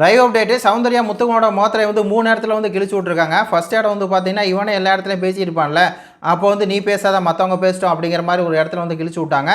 Live update Soundarya முத்துக்குமோட மோத்திரை வந்து மூணு இடத்துல வந்து கிழிச்சு விட்ருக்காங்க ஃபஸ்ட் இடம் வந்து பார்த்தீங்கன்னா இவனே எல்லா இடத்துலையும் பேசியிருப்பான்ல அப்போ வந்து நீ பேசாத மற்றவங்க பேசிட்டோம் அப்படிங்கிற மாதிரி ஒரு இடத்துல வந்து கிழிச்சு விட்டாங்க.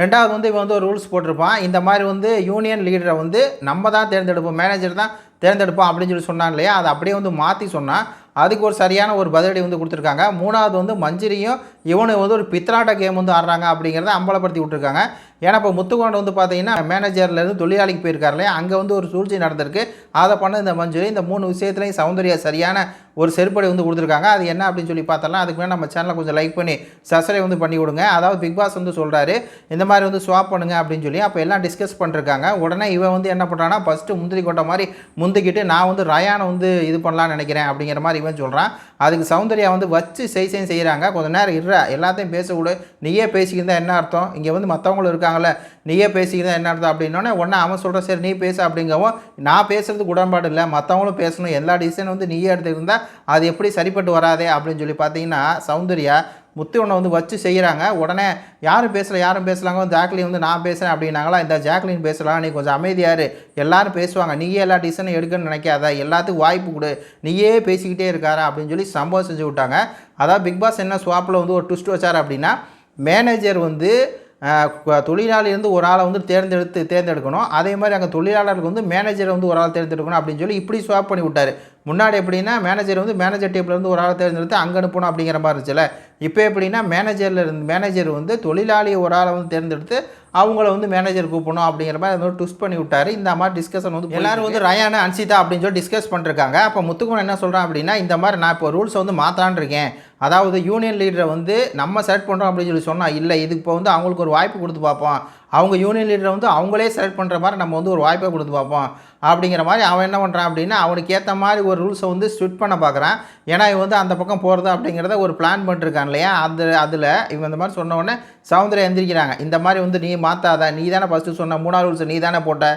ரெண்டாவது வந்து இவன் வந்து ஒரு ரூல்ஸ் போட்டிருப்பான். இந்த மாதிரி வந்து யூனியன் லீடரை வந்து நம்ம தான் தேர்ந்தெடுப்போம் மேனேஜர் தான் தேர்ந்தெடுப்போம் அப்படின்னு சொல்லி சொன்னான் இல்லையா? அதை அப்படியே வந்து மாற்றி சொன்னான். அதுக்கு ஒரு சரியான ஒரு பதிலடி வந்து கொடுத்துருக்காங்க. மூணாவது வந்து மஞ்சிரியும் இவனு வந்து ஒரு பித்ராட்ட கேம் வந்து ஆடுறாங்க அப்படிங்கிறத அம்பலப்படுத்தி விட்ருக்காங்க ஏன்னா இப்போ முத்துக்கோண்டை வந்து பார்த்தீங்கன்னா மேனேஜர்லேருந்து தொழிலாளிக்கு போயிருக்காரு இல்லையா அங்கே வந்து ஒரு சூழ்ச்சி நடந்திருக்கு. அதை பண்ண இந்த மஞ்சுரி இந்த மூணு விஷயத்துலையும் சௌந்தர்யா சரியான ஒரு செருப்படி வந்து கொடுத்துருக்காங்க. அது என்ன அப்படின்னு சொல்லி பார்த்தலாம் அதுக்கு மேலே நம்ம சேனலை கொஞ்சம் லைக் பண்ணி சப்ஸ்கிரைப் வந்து பண்ணி விடுங்க அதாவது பிக் பாஸ் வந்து சொல்கிறாரு இந்த மாதிரி வந்து ஸ்வாப் பண்ணுங்க அப்படின்னு சொல்லி. அப்போ எல்லாம் டிஸ்கஸ் பண்ணிருக்காங்க. உடனே இவன் வந்து என்ன பண்ணுறான்னா ஃபஸ்ட்டு முந்திரி கொண்ட மாதிரி முந்திக்கிட்டு நான் வந்து ரயானை வந்து இது பண்ணலாம்னு நினைக்கிறேன் அப்படிங்கிற மாதிரி இவன் சொல்கிறான் அதுக்கு சௌந்தர்யா வந்து வச்சு செய் செய்கிறாங்க கொஞ்ச நேரம் இருற எல்லாத்தையும் பேசக்கூட நீயே பேசிக்கிருந்தா என்ன அர்த்தம்? இங்கே வந்து மற்றவங்களும் இருக்கா இருக்காங்கல்ல நீயே பேசிக்கிறதா என்ன அர்த்தம் அப்படின்னோடனே ஒன்று அவன் சொல்கிற சரி நீ பேச அப்படிங்கவும் நான் பேசுறதுக்கு உடன்பாடு இல்லை மற்றவங்களும் பேசணும் எல்லா டிசிஷன் வந்து நீயே எடுத்துக்கிருந்தா அது எப்படி சரிப்பட்டு வராதே அப்படின்னு சொல்லி பார்த்தீங்கன்னா சௌந்தர்யா முத்துவனை வந்து வச்சு செய்கிறாங்க உடனே யாரும் பேசல யாரும் பேசலாங்க ஜாக்லின் வந்து நான் பேசுகிறேன் அப்படின்னாங்களா இந்த ஜாக்லின் பேசலாம் நீ கொஞ்சம் அமைதியாரு எல்லாரும் பேசுவாங்க நீயே எல்லா டிசிஷனும் எடுக்கணும்னு நினைக்காத எல்லாத்துக்கும் வாய்ப்பு கொடு நீயே பேசிக்கிட்டே இருக்காரா அப்படின்னு சொல்லி சம்பவம் செஞ்சு விட்டாங்க. அதாவது பிக் பாஸ் என்ன ஸ்வாப்பில் வந்து ஒரு ட்விஸ்ட் வச்சார் அப்படின்னா மேனேஜர் வந்து அஹ், கு- தொழிலாளியிலேருந்து ஒரு ஆளை வந்து தேர்ந்தெடுத்து தேர்ந்தெடுக்கணும். அதே மாதிரி அங்கே தொழிலாளருக்கு வந்து மேனேஜரை வந்து ஒரு ஆள் தேர்ந்தெடுக்கணும் அப்படின்னு சொல்லி இப்படி ஸ்வாப் பண்ணி விட்டாரு. முன்னாடி எப்படின்னா மேனேஜர் வந்து மேனேஜர் டேபிள் இருந்து ஒரு ஆளை தேர்ந்தெடுத்து அங்கே அனுப்பணும் அப்படிங்கிற மாதிரி இருந்துச்சுல இப்போ எப்படின்னா மேனேஜரில் இருந்து மேனேஜர் வந்து தொழிலாளி ஒரு ஆளை வந்து தேர்ந்தெடுத்து அவங்கள வந்து மேனேஜர் கூப்பிடணும் அப்படிங்கிற மாதிரி அதை ட்விஸ்ட் பண்ணி விட்டாரு. இந்த மாதிரி டிஸ்கஷன் வந்து எல்லாரும் வந்து ரயானு அன்சிதா அப்படின்னு சொல்லி டிஸ்கஸ் பண்ணிருக்காங்க. அப்போ முத்துக்குமன் என்ன சொல்கிறான் அப்படின்னா இந்த மாதிரி நான் இப்போ ரூல்ஸை வந்து மாற்றலான்னு இருக்கேன். அதாவது யூனியன் லீடரை வந்து நம்ம செலக்ட் பண்ணுறோம் அப்படின்னு சொல்லி சொன்னால் இல்லை இதுக்கு இப்போ வந்து அவங்களுக்கு ஒரு வாய்ப்பு கொடுத்து பார்ப்போம். அவங்க யூனியன் லீடரை வந்து அவங்களே செலக்ட் பண்ணுற மாதிரி நம்ம வந்து ஒரு வாய்ப்பை கொடுத்து பார்ப்போம். அப்படிங்கிற மாதிரி அவன் என்ன பண்ணுறான் அப்படின்னா அவனுக்கு ஏற்ற மாதிரி ஒரு ரூல்ஸை வந்து ஸ்விட் பண்ண பார்க்குறான். ஏன்னா இவன் வந்து அந்த பக்கம் போகிறது அப்படிங்கிறத ஒரு பிளான் பண்ணிருக்கான் இல்லையா? அந்த அதில் இவன் இந்த மாதிரி சொன்ன உடனே சௌந்தர்யா எந்திரிக்கிறாங்க. இந்த மாதிரி வந்து நீ மாற்றாத நீ தானே ஃபஸ்ட்டு சொன்ன மூணாவது ரூல்ஸ் நீ தானே போட்ட.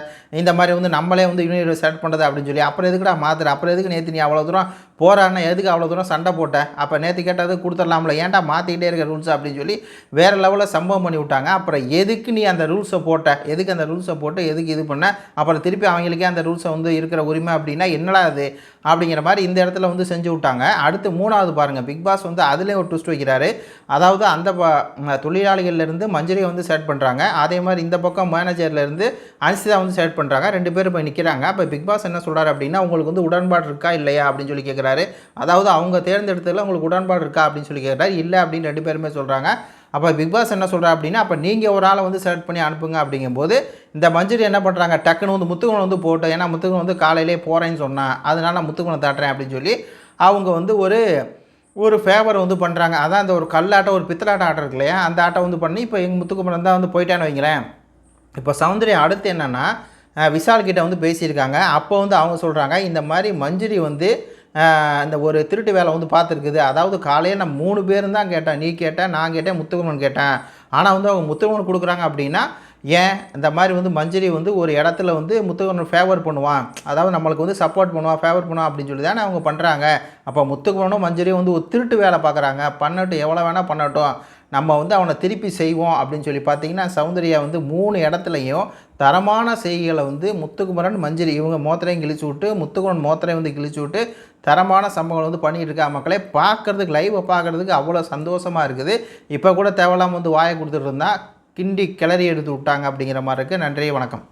இந்த மாதிரி வந்து நம்மளே வந்து யூனியன் செலக்ட் பண்ணுறது அப்படின்னு சொல்லி அப்புறம் எதுக்குடா மாற்றுற அப்புறம் எதுக்கு நேற்று நீ அவ்வளோ தூரம் போகிறான்னா எதுக்கு அவ்வளோ தூரம் சண்டை போட்ட? அப்போ நேற்று கேட்டது கொடுத்துடலாம்ல. ஏன்டா மாற்றிக்கிட்டே இருக்க ரூல்ஸ் அப்படின்னு சொல்லி வேறு லெவலில் சம்பவம் பண்ணி விட்டாங்க. அப்புறம் எதுக்கு நீ அந்த ரூல்ஸை போட்ட? எதுக்கு அந்த ரூல்ஸை போட்டு எதுக்கு இது பண்ண? அப்புறம் திருப்பி அவங்களுக்கே அந்த ரூல்ஸை வந்து இருக்கிற உரிமை அப்படின்னா என்னடா அது அப்படிங்கிற மாதிரி இந்த இடத்துல வந்து செஞ்சு விட்டாங்க. அடுத்து மூணாவது பாருங்கள் பிக் பாஸ் வந்து அதுலேயும் ஒரு ட்விஸ்ட் வைக்கிறாரு. அதாவது அந்த தொழிலாளிகள்லேருந்து மஞ்சரியை வந்து செட் பண்ணுறாங்க அதே மாதிரி இந்த பக்கம் மேனேஜர்லேருந்து அனிசிதா வந்து செட் பண்ணுறாங்க ரெண்டு பேரும் போய் நிற்கிறாங்க அப்போ பிக் பாஸ் என்ன சொல்கிறார் அப்படின்னா உங்களுக்கு வந்து உடன்பாடு இருக்கா இல்லையா? அப்படின்னு சொல்லி கேட்குறாரு அதாவது அவங்க தேர்ந்தெடுத்ததில் உங்களுக்கு உடன்பாடு இருக்கா அப்படின்னு சொல்லி கேட்குறாரு இல்லை அப்படின்னு ரெண்டு பேருமே சொல்கிறாங்க அப்போ பிக் பாஸ் என்ன சொல்கிறா அப்படின்னா அப்போ நீங்கள் ஒரு ஆளை வந்து செலக்ட் பண்ணி அனுப்புங்க அப்படிங்கும்போது இந்த மஞ்சரி என்ன பண்ணுறாங்க டக்குன்னு வந்து முத்துக்குணம் வந்து போட்டோம் ஏன்னா முத்துக்குணம் வந்து காலையிலே போகிறேன்னு சொன்னான் அதனால் நான் முத்துக்குணம் தாட்டுறேன் அப்படின்னு சொல்லி அவங்க வந்து ஒரு ஒரு ஃபேவர் வந்து பண்ணுறாங்க அதான் அந்த ஒரு கல்லாட்டம் ஒரு பித்தலாட்டம் ஆட்டம் இருக்கு இல்லையா? அந்த ஆட்டம் வந்து பண்ணி இப்போ எங்கள் முத்துக்குமரன் தான் வந்து போயிட்டான்னு வைங்களேன். இப்போ சௌந்தர்யா அடுத்து என்னென்னா விஷால் கிட்ட வந்து பேசியிருக்காங்க. அப்போ வந்து அவங்க சொல்கிறாங்க இந்த மாதிரி மஞ்சுரி வந்து இந்த ஒரு திருட்டு வேலை வந்து பார்த்துருக்குது. அதாவது காலையில் நான் மூணு பேரும் தான் கேட்டேன். நீ கேட்டேன் நான் கேட்டேன் முத்துக்குமரன் கேட்டேன். ஆனால் வந்து அவங்க முத்துக்குமரன் கொடுக்குறாங்க அப்படின்னா ஏன் இந்த மாதிரி வந்து மஞ்சரி வந்து ஒரு இடத்துல வந்து முத்துக்குமரன் ஃபேவர் பண்ணுவான்? அதாவது நம்மளுக்கு வந்து சப்போர்ட் பண்ணுவான் ஃபேவர் பண்ணுவான் அப்படின்னு சொல்லி தானே அவங்க பண்ணுறாங்க அப்போ முத்துக்குமரனும் மஞ்சரியும் வந்து ஒரு திருட்டு வேலை பார்க்குறாங்க. பண்ணட்டும் எவ்வளோ வேணால் பண்ணட்டும். நம்ம வந்து அவனை திருப்பி செய்வோம் அப்படின்னு சொல்லி பார்த்தீங்கன்னா சௌந்தர்யா வந்து மூணு இடத்துலையும் தரமான செய்திகளை வந்து முத்துக்குமரன் மஞ்சரி இவங்க மோத்திரையும் கிழிச்சு விட்டு முத்துக்குமரன் மோத்திரையும் வந்து கிழிச்சு விட்டு தரமான சம்பவங்கள் வந்து பண்ணிகிட்டு இருக்கா மக்களே பார்க்கறதுக்கு லைவை பார்க்கறதுக்கு அவ்வளோ சந்தோஷமாக இருக்குது. இப்போ கூட தேவையில்லாமல் வந்து வாயை கொடுத்துட்டு இருந்தால் கிண்டி கிளறி எடுத்து விட்டாங்க அப்படிங்கிற மாதிரி இருக்குது நன்றி வணக்கம்.